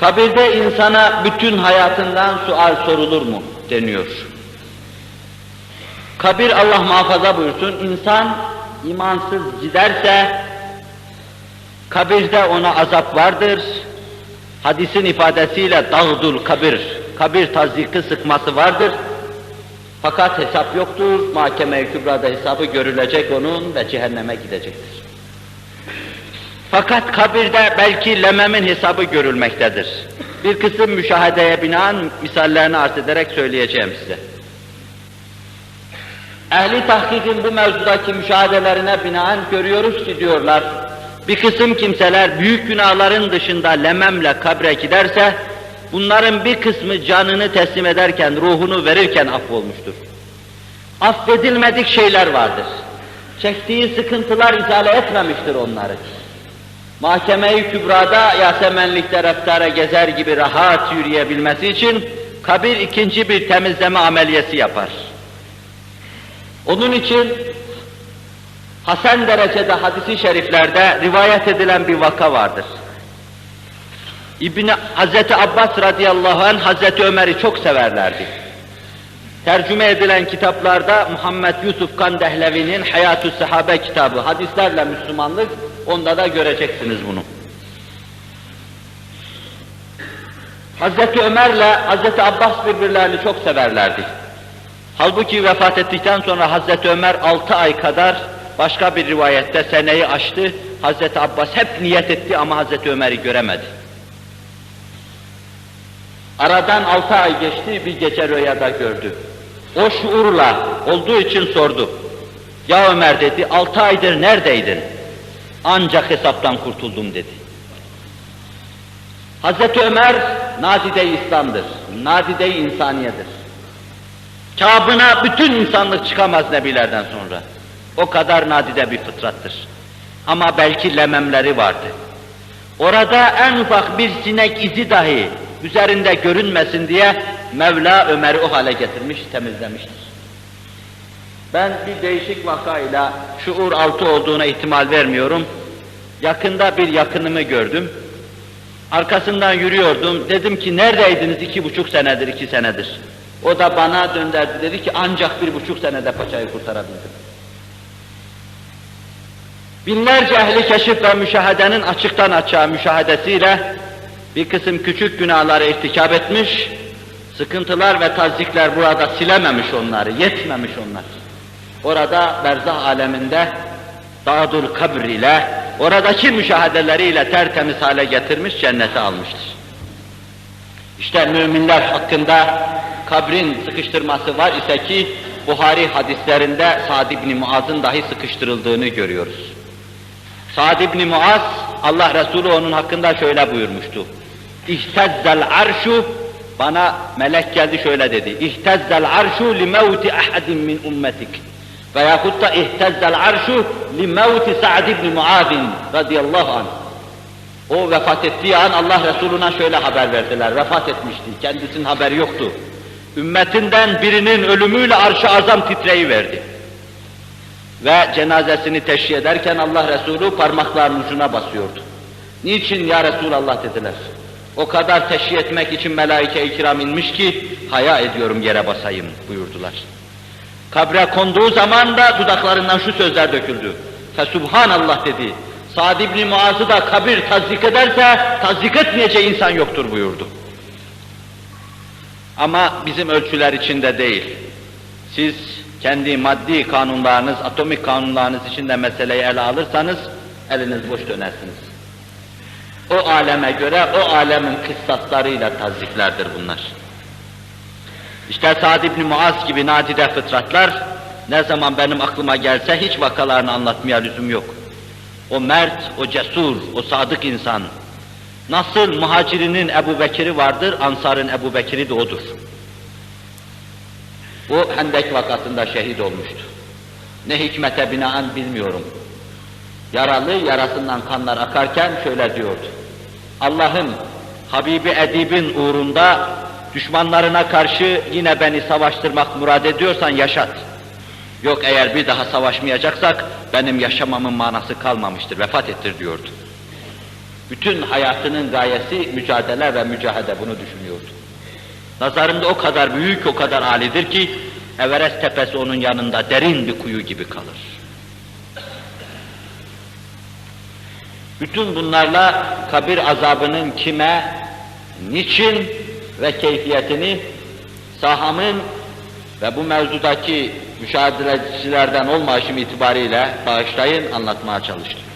Kabirde insana bütün hayatından sual sorulur mu deniyor. Kabir Allah muhafaza buyursun, insan imansız giderse kabirde ona azap vardır. Hadisin ifadesiyle dağdul kabir, kabir taziki sıkması vardır. Fakat hesap yoktur, mahkeme-i kübrada hesabı görülecek onun ve cehenneme gidecektir. Fakat kabirde belki lememin hesabı görülmektedir. Bir kısım müşahedeye binaen misallerini arz ederek söyleyeceğim size. Ehli tahkikin bu mevzudaki müşahedelerine binaen görüyoruz ki diyorlar, bir kısım kimseler büyük günahların dışında lememle kabre giderse, bunların bir kısmı canını teslim ederken, ruhunu verirken affolmuştur. Affedilmedik şeyler vardır. Çektiği sıkıntılar izale etmemiştir onları. Mahkeme-i Kübra'da Yasemenlikte reftara gezer gibi rahat yürüyebilmesi için kabir ikinci bir temizleme ameliyesi yapar. Onun için Hasan derecede hadisi şeriflerde rivayet edilen bir vaka vardır. İbni Hazreti Abbas radıyallahu anh Hazreti Ömer'i çok severlerdi. Tercüme edilen kitaplarda Muhammed Yusuf Kandehlevi'nin Hayatü Sahabe kitabı, hadislerle Müslümanlık, onda da göreceksiniz bunu. Hazreti Ömer'le Hazreti Abbas birbirlerini çok severlerdi. Halbuki vefat ettikten sonra Hazreti Ömer altı ay kadar başka bir rivayette seneyi aştı. Hazreti Abbas hep niyet etti ama Hazreti Ömer'i göremedi. Aradan altı ay geçti, bir gece rüyada gördü. O şuurla olduğu için sordu. Ya Ömer dedi, altı aydır neredeydin? Ancak hesaptan kurtuldum dedi. Hazreti Ömer, nadide-i İslam'dır, nadide-i insaniyedir. Kabına bütün insanlık çıkamaz nebilerden sonra. O kadar nadide bir fıtrattır. Ama belki lememleri vardı. Orada en ufak bir sinek izi dahi üzerinde görünmesin diye Mevla Ömer'i o hale getirmiş, temizlemiştir. Ben bir değişik vakayla şuur altı olduğuna ihtimal vermiyorum. Yakında bir yakınımı gördüm. Arkasından yürüyordum. Dedim ki neredeydiniz iki buçuk senedir, iki senedir. O da bana döndürdü dedi ki ancak bir buçuk senede paçayı kurtarabildim. Binlerce ehli keşif ve müşahedenin açıktan açığa müşahedesiyle bir kısım küçük günahları irtikap etmiş, sıkıntılar ve tazikler burada silememiş onları, yetmemiş onlar. Orada berzah aleminde dağdur kabr ile, oradaki müşahedeleriyle tertemiz hale getirmiş, cennete almıştır. İşte müminler hakkında kabrin sıkıştırması var ise ki Buhari hadislerinde Sa'd ibn Muaz'ın dahi sıkıştırıldığını görüyoruz. Sa'd ibn Muaz Allah Resulü onun hakkında şöyle buyurmuştu. İhtezzel arşu bana melek geldi şöyle dedi. İhtezzel arşu li mevti ahadin min ummetik. Veyahut da ihtezzel arşu li mevti Sa'd ibn Muaz'in radıyallahu anh. O vefat ettiği an Allah Resulü'ne şöyle haber verdiler. Vefat etmişti. Kendisinin haberi yoktu. Ümmetinden birinin ölümüyle arş-ı azam titreyiverdi. Ve cenazesini teşhi ederken Allah Resulü parmaklarının ucuna basıyordu. Niçin ya Resulallah dediler. O kadar teşhi etmek için melaike-i kiram inmiş ki haya ediyorum yere basayım buyurdular. Kabre konduğu zaman da dudaklarından şu sözler döküldü. Fesubhanallah dedi. Sa'd ibn Muaz'ı da kabir tazdik ederse tazdik etmeyeceği insan yoktur buyurdu. Ama bizim ölçüler içinde değil. Siz kendi maddi kanunlarınız, atomik kanunlarınız içinde meseleyi ele alırsanız eliniz boş dönersiniz. O aleme göre o alemin kıssaslarıyla taziklerdir bunlar. İşte Sa'd ibn Muaz gibi nadide fıtratlar ne zaman benim aklıma gelse hiç vakalarını anlatmaya lüzum yok. O mert, o cesur, o sadık insan. Nasıl muhacirinin Ebu Bekir'i vardır, Ansar'ın Ebu Bekir'i de odur. O Hendek vakasında şehit olmuştu. Ne hikmete binaen bilmiyorum. Yaralı, yarasından kanlar akarken şöyle diyordu. Allah'ım, Habibi Edib'in uğrunda düşmanlarına karşı yine beni savaştırmak murad ediyorsan yaşat. Yok eğer bir daha savaşmayacaksak benim yaşamamın manası kalmamıştır, vefat ettir diyordu. Bütün hayatının gayesi mücadele ve mücahede bunu düşünüyordu. Nazarında o kadar büyük, o kadar alidir ki Everest tepesi onun yanında derin bir kuyu gibi kalır. Bütün bunlarla kabir azabının kime, niçin ve keyfiyetini sahamın ve bu mevzudaki müşahedelecilerden olmayışım itibariyle bağışlayın anlatmaya çalıştım.